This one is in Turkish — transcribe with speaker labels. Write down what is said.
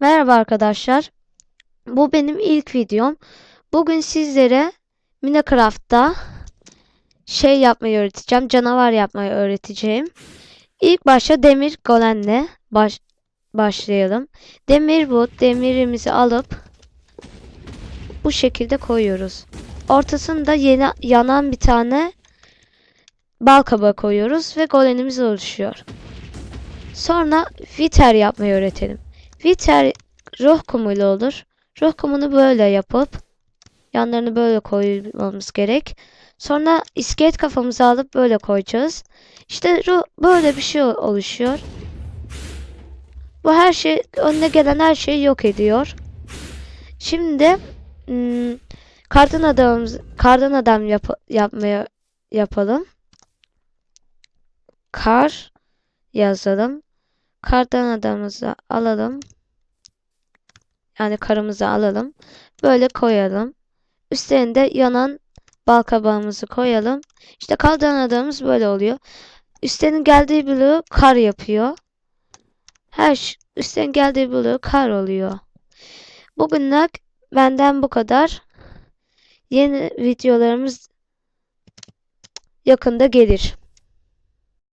Speaker 1: Merhaba arkadaşlar. Bu benim ilk videom. Bugün sizlere Minecraft'ta şey yapmayı öğreteceğim. Canavar yapmayı öğreteceğim. İlk başta demir golemle baş başlayalım. Demir bu. Demirimizi alıp bu şekilde koyuyoruz. Ortasında yeni yanan bir tane bal kabağı koyuyoruz ve golemimiz oluşuyor. Sonra Wither yapmayı öğretelim. Wither ruh kumuyla olur. Ruh kumunu böyle yapıp yanlarını böyle koymamız gerek. Sonra iskelet kafamızı alıp böyle koyacağız. İşte ruh, böyle bir şey oluşuyor. Bu her şey önüne gelen her şeyi yok ediyor. Şimdi hmm, kardan adamımız kardan adam yap, yapmaya yapalım. Kar yazalım. Kardan adamımızı alalım. Yani karımızı alalım. Böyle koyalım. Üstlerinde yanan bal kabağımızı koyalım. İşte kardan adamımız böyle oluyor. Üstlerin geldiği bloğu kar yapıyor. Her üstlerin geldiği bloğu kar oluyor. Bugünlük benden bu kadar. Yeni videolarımız yakında gelir.